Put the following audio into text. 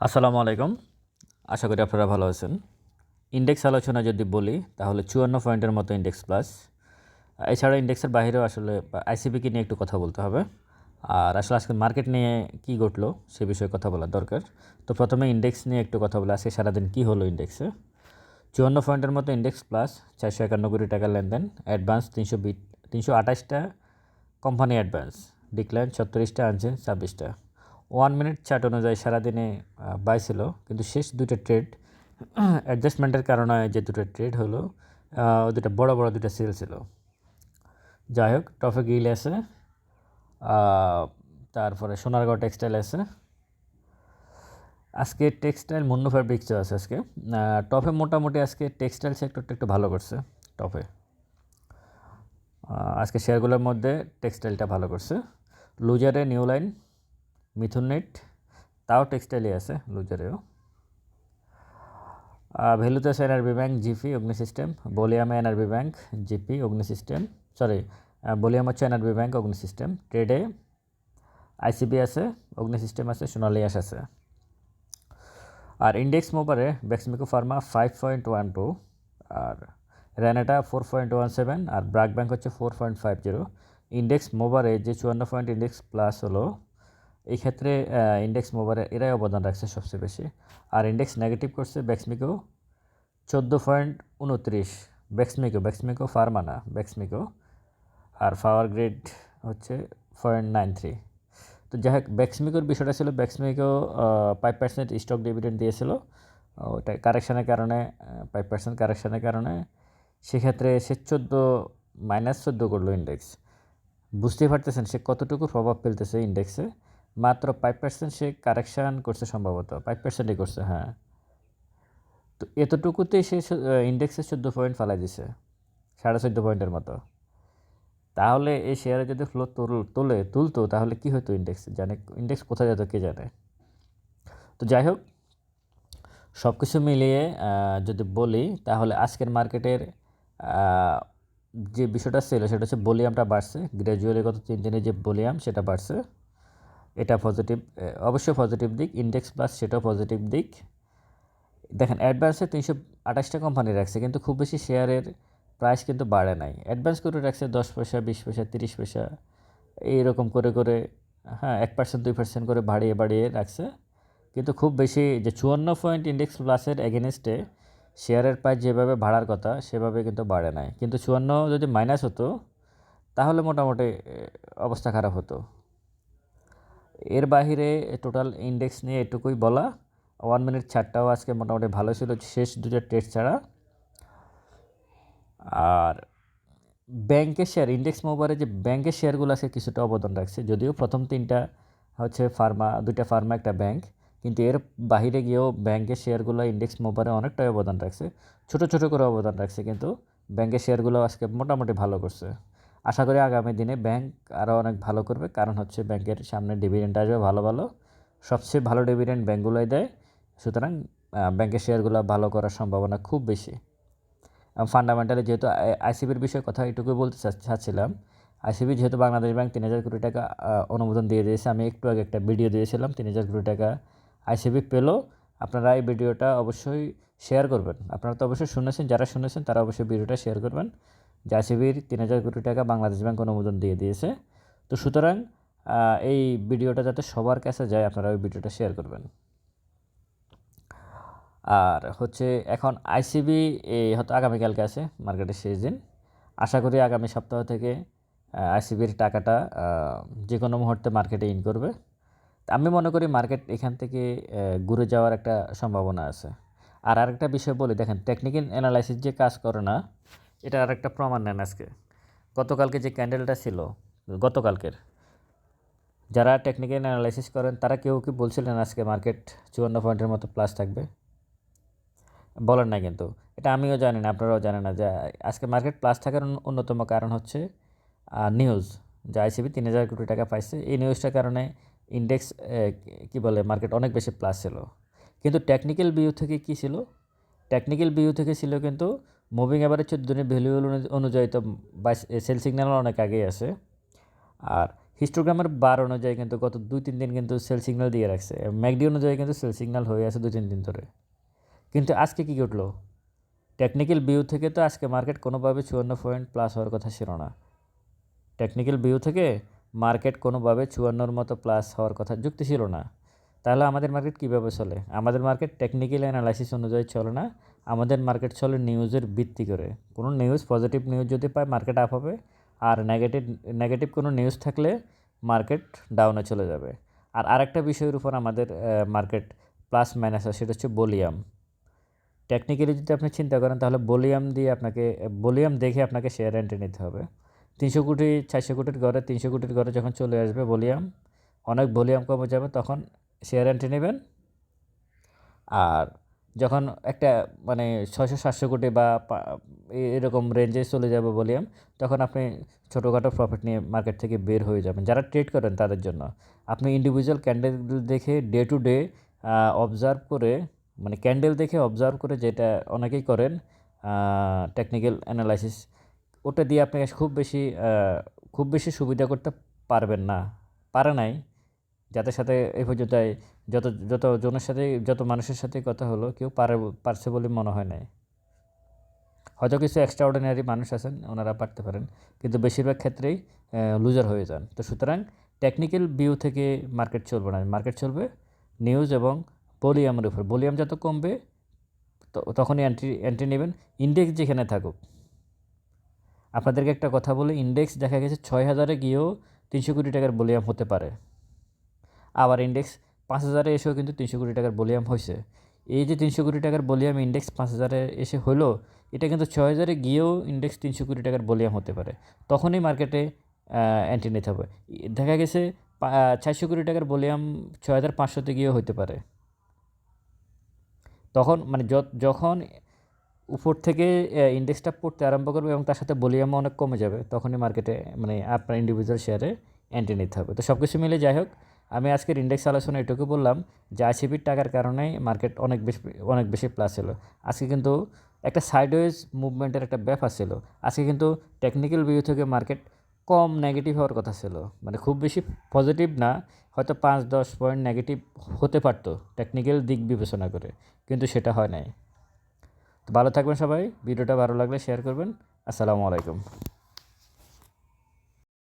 আসসালামু আলাইকুম। আশা করি আপনারা ভালো আছেন। ইন্ডেক্স আলোচনা যদি বলি, তাহলে চুয়ান্ন পয়েন্টের মতো ইন্ডেক্স প্লাস। এছাড়া ইন্ডেক্সের বাইরেও আসলে আইসিবিকে নিয়ে একটু কথা বলতে হবে। আর আসলে আজকে মার্কেট নিয়ে কী ঘটলো, সে বিষয়ে কথা বলার দরকার। তো প্রথমে ইন্ডেক্স নিয়ে একটু কথা বলে, আজকে সারাদিন কী হলো ইন্ডেক্সে? চুয়ান্ন পয়েন্টের মতো ইন্ডেক্স প্লাস, চারশো একান্ন কোটি টাকার লেনদেন, অ্যাডভান্স তিনশো তিনশো আঠাশটা কোম্পানি অ্যাডভান্স, ডিক্লাইন ছত্রিশটা আনছেন ছাব্বিশটা। ওয়ান মিনিট চার্ট অনুযায়ী সারাদিনে বাই ছিল কিন্তু শেষ দুটো ট্রেড অ্যাডজাস্টমেন্টের কারণে যে দুটো ট্রেড হলো দুটো বড় বড় দুটো সেল ছিল। যাই হোক টফে গিল আছে তারপরে সোনারগাঁও টেক্সটাইল আছে। আজকে টেক্সটাইল মুন্নু ফ্যাব্রিক্সও আছে আজকে। টপে মোটামুটি আজকে টেক্সটাইল সেক্টরটা একটু ভালো করছে আহ, আজকে শেয়ারগুলোর মধ্যে টেক্সটাইলটা ভালো করছে। লুজারে নিউ লাইন মিথুন নেট, তাও টেক্সটাইলই আছে লুজারেও আছে NRB bank, GP Agni system বলিয়ামে NRB bank, GP Agni system sorry volume হচ্ছে এনআরবি ব্যাংক অগ্নি সিস্টেম ট্রেডে আইসিবি আছে অগ্নি সিস্টেম আছে সোনালিয়াস আছে। আর index মোবারে Beximco pharma five point one two আর Renata four point one seven আর ব্রাক ব্যাংক হচ্ছে four point five zero index মোবারে যে চুয়ান্ন পয়েন্ট ইন্ডেক্স প্লাস হলো এই ক্ষেত্রে ইন্ডেক্স মোবারে এরাই অবদান রাখছে সবচেয়ে বেশি। আর ইন্ডেক্স নেগেটিভ করছে ব্যাক্সমিকো চোদ্দ পয়েন্ট উনত্রিশ ব্যাক্সমিকো ব্যাক্সমিকো ফার্মানা ব্যাক্সমিকো আর পাওয়ার গ্রেড হচ্ছে পয়েন্ট নাইন থ্রি তো যাই হোক ব্যাক্সমিকোর বিষয়টা ছিল Beximco five percent stock dividend দিয়েছিল। ওটা কারেকশানের কারণে ফাইভ পার্সেন্ট কারেকশানের কারণে। সেক্ষেত্রে সে চোদ্দ মাইনাস চোদ্দ করল ইন্ডেক্স বুঝতেই পারতেছেন সে কতটুকু প্রভাব ফেলতেছে ইন্ডেক্সে মাত্র ফাইভ পার্সেন্ট সে কারেকশান করছে সম্ভবত। ফাইভ পার্সেন্টই করছে হ্যাঁ। তো এতটুকুতেই সে ইন্ডেক্সে চোদ্দ পয়েন্ট ফালাই দিছে, সাড়ে চোদ্দ পয়েন্টের মতো। তাহলে এই শেয়ারে যদি ফ্লো তুল, তোলে, তুলতো, তাহলে কি হতো ইন্ডেক্স জানে ইন্ডেক্স কোথায় যেত কে জানে? তো যাই হোক সব কিছু মিলিয়ে যদি বলি, তাহলে আজকের মার্কেটের যে বিষয়টা ছিল, সেটা হচ্ছে ভলিউমটা বাড়ছে। গ্র্যাজুয়ালি গত তিন দিনে যে ভলিউম সেটা বাড়ছে। এটা পজিটিভ অবশ্যই পজিটিভ দিক ইন্ডেক্স প্লাস সেটাও পজিটিভ দিক। দেখেন অ্যাডভান্সে তিনশো আঠাশটা কোম্পানি রাখছে, কিন্তু খুব বেশি শেয়ারের প্রাইস কিন্তু বাড়ে নাই। অ্যাডভান্স করে রাখছে দশ পয়সা, বিশ পয়সা, তিরিশ পয়সা, এইরকম করে করে হ্যাঁ এক পার্সেন্ট দুই পার্সেন্ট করে বাড়িয়ে বাড়িয়ে রাখছে। কিন্তু খুব বেশি, যে চুয়ান্ন পয়েন্ট ইন্ডেক্স প্লাসের এগেনস্টে শেয়ারের প্রাইস যেভাবে বাড়ার কথা, সেভাবে কিন্তু বাড়ে নাই। কিন্তু চুয়ান্ন যদি মাইনাস হতো, তাহলে মোটামুটি অবস্থা খারাপ হতো। এর বাইরে টোটাল ইন্ডেক্স নিয়ে এটুকুই বলা। ওয়ান মিনিট ছাড়টাও আজকে মোটামুটি ভালো ছিল, শেষ দুটো টেস্ট ছাড়া। আর ব্যাংকের শেয়ার ইন্ডেক্স মোবাইলে যে ব্যাংকের শেয়ারগুলো আছে কিছুটা অবদান রাখছে, যদিও প্রথম তিনটা হচ্ছে ফার্মা দুইটা ফার্মা একটা ব্যাংক কিন্তু এর বাইরে গিয়েও ব্যাংকের শেয়ারগুলো ইন্ডেক্স মোবাইলে অনেকটাই অবদান রাখছে। ছোট ছোট করে অবদান রাখছে, কিন্তু ব্যাংকের শেয়ারগুলো আজকে মোটামুটি ভালো করছে। আশা করি আগামী দিনে ব্যাংক আরও অনেক ভালো করবে। কারণ হচ্ছে ব্যাংকের সামনে ডিভিডেন্ট আসবে ভালো ভালো। সবচেয়ে ভালো ডিভিডেন্ট ব্যাংকগুলোই দেয়। সুতরাং ব্যাংকের শেয়ারগুলো ভালো করার সম্ভাবনা খুব বেশি। ফান্ডামেন্টালি যেহেতু আইসিবির বিষয়ে কথা এটুকু বলতে চাচ্ছিলাম আইসিবি যেহেতু বাংলাদেশ ব্যাংক তিন হাজার কোটি টাকা অনুমোদন দিয়ে দিয়েছে। আমি একটু আগে একটা ভিডিও দিয়েছিলাম, তিন হাজার কোটি টাকা আইসিবি পেল। আপনারা এই ভিডিওটা অবশ্যই শেয়ার করবেন। আপনারা তো অবশ্যই শুনেছেন, যারা শুনেছেন তারা অবশ্যই ভিডিওটা শেয়ার করবেন। যে আইসিবির তিন হাজার কোটি টাকা বাংলাদেশ ব্যাংক অনুমোদন দিয়ে দিয়েছে। তো সুতরাং এই ভিডিওটা যাতে সবার কাছে যায়, আপনারা ওই ভিডিওটা শেয়ার করবেন। আর হচ্ছে, এখন আইসিবি এই হয়তো আগামীকালকে আছে, মার্কেটের শেষ দিন। আশা করি আগামী সপ্তাহ থেকে আইসিবির টাকাটা যে কোনো মুহূর্তে মার্কেটে ইন করবে। আমি মনে করি মার্কেট এখান থেকে ঘুরে যাওয়ার একটা সম্ভাবনা আছে। আর আরেকটা বিষয় বলি, দেখেন টেকনিক্যাল অ্যানালাইসিস যে কাজ করে না এটা আরেকটা প্রমাণ নেন আজকে। গতকালকে যে ক্যান্ডেলটা ছিল, গতকালকের, যারা টেকনিক্যাল অ্যানালাইসিস করেন, তারা কেউ কি বলছিলেন আজকে মার্কেট চুয়ান্ন পয়েন্টের মতো প্লাস থাকবে? বলেন না কিন্তু। এটা আমিও জানি না, আপনারাও জানেন না যে আজকে মার্কেট প্লাস থাকার অন্যতম কারণ হচ্ছে নিউজ যে আইসিবি তিন হাজার কোটি টাকা পাইছে। এই নিউজটার কারণে ইন্ডেক্স কি বলে মার্কেট অনেক বেশি প্লাস ছিল। কিন্তু টেকনিক্যাল ভিউ থেকে কি ছিল? টেকনিক্যাল ভিউ থেকে ছিল কিন্তু মুভিং অ্যাভারেজ চোদ্দ দিনের ভ্যালু অনুযায়ী তো সেল সিগন্যাল অনেক আগেই আছে। আর হিস্টোগ্রামের বার অনুযায়ী কিন্তু গত দুই, তিন দিন কিন্তু সেল সিগন্যাল দিয়ে রাখছে। ম্যাকডি অনুযায়ী কিন্তু সেল সিগন্যাল হয়ে আছে দুই, তিন দিন ধরে। কিন্তু আজকে কী ঘটলো? টেকনিক্যাল ভিউ থেকে তো আজকে মার্কেট কোনোভাবে চুয়ান্ন পয়েন্ট প্লাস হওয়ার কথা ছিল না। টেকনিক্যাল ভিউ থেকে মার্কেট কোনোভাবে চুয়ান্নর মতো প্লাস হওয়ার কথা যুক্তি ছিল না। তাহলে আমাদের মার্কেট কীভাবে চলে? আমাদের মার্কেট টেকনিক্যাল অ্যানালাইসিস অনুযায়ী চলে না। আমাদের মার্কেট চলে নিউজের ভিত্তি করে। কোনো নিউজ পজিটিভ নিউজ যদি পায় মার্কেট আপ হবে। আর নেগেটিভ নেগেটিভ কোনো নিউজ থাকলে মার্কেট ডাউনে চলে যাবে। আর আরেকটা বিষয়ের উপর আমাদের মার্কেট প্লাস মাইনাস আছে সেটা হচ্ছে বলিয়াম টেকনিক্যালি যদি আপনি চিন্তা করেন, তাহলে বলিয়াম দিয়ে আপনাকে বলিয়াম দেখে আপনাকে শেয়ার এন্ট্রি নিতে হবে। তিনশো কোটি, চারশো কোটির ঘরে, তিনশো কোটির ঘরে যখন চলে আসবে বলিয়াম অনেক ভলিউম কমে যাবে, তখন শেয়ার এন্ট্রি নেবেন। আর যখন একটা মানে ছয়শো সাতশো কোটি বা এরকম রেঞ্জে চলে যাবে ভলিউম তখন আপনি ছোটোখাটো প্রফিট নিয়ে মার্কেট থেকে বের হয়ে যাবেন। যারা ট্রেড করেন তাদের জন্য। আপনি ইন্ডিভিজুয়াল ক্যান্ডেল দেখে ডে টু ডে অবজার্ভ করে মানে ক্যান্ডেল দেখে অবজার্ভ করে যেটা অনেকেই করেন টেকনিক্যাল অ্যানালাইসিস ওটা দিয়ে আপনি খুব বেশি খুব বেশি সুবিধা করতে পারবেন না। পারে নাই। যাদের সাথে এই পর্যন্ত যত যত জনের সাথে, যত মানুষের সাথে কথা হলো, কেউ পারে, পারছে বলে মনে হয় নাই। হয়তো কিছু এক্সট্রা অর্ডিনারি মানুষ আছেন, ওনারা পারতে পারেন, কিন্তু বেশিরভাগ ক্ষেত্রেই লুজার হয়ে যান। তো সুতরাং টেকনিক্যাল ভিউ থেকে মার্কেট চলবে না। মার্কেট চলবে নিউজ এবং ভলিউমের উপর। ভলিউম যত কমবে তখনই এন্ট্রি এন্ট্রি নেবেন। ইন্ডেক্স যেখানে থাকুক। আপনাদেরকে একটা কথা বলে ইন্ডেক্স দেখা গেছে ছয় হাজারে গিয়েও তিনশো কোটি টাকার ভলিউম হতে পারে। আবার ইন্ডেক্স পাঁচ হাজারে এসেও কিন্তু তিনশো কোটি টাকার ভলিউম হয়েছে এই যে তিনশো কোটি টাকার ভলিউম ইন্ডেক্স পাঁচ হাজারে এসে হলো এটা কিন্তু ছয় হাজারে গিয়েও ইন্ডেক্স তিনশো কোটি টাকার ভলিউম হতে পারে। তখনই মার্কেটে অ্যান্টি নিতে হবে। দেখা গেছে চারশো কোটি টাকার ভলিউম ছয় হাজার পাঁচশোতে গিয়েও হতে পারে। তখন মানে যখন উপর থেকে ইন্ডেক্সটা পড়তে আরম্ভ করবে এবং তার সাথে ভলিউমও অনেক কমে যাবে, তখনই মার্কেটে মানে আপনার ইন্ডিভিজুয়াল শেয়ারে এন্ট্রি নিতে হবে। তো সব কিছু মিলে যাই হোক আমি আজকের ইন্ডেক্স আলোচনা এটুকু বললাম যে আইসিপির টাকার কারণেই মার্কেট অনেক বেশি অনেক বেশি প্লাস ছিল। আজকে কিন্তু একটা সাইডওয়েজ মুভমেন্টের একটা ব্যাপার ছিল। আজকে কিন্তু টেকনিক্যাল ভিউ থেকে মার্কেট কম নেগেটিভ হওয়ার কথা ছিল। মানে খুব বেশি পজিটিভ না, হয়তো পাঁচ, দশ পয়েন্ট নেগেটিভ হতে পারতো টেকনিক্যাল দিক বিবেচনা করে, কিন্তু সেটা হয় নাই। তো ভালো থাকবেন সবাই, ভিডিওটা ভালো লাগলে শেয়ার করবেন। আসসালামু আলাইকুম।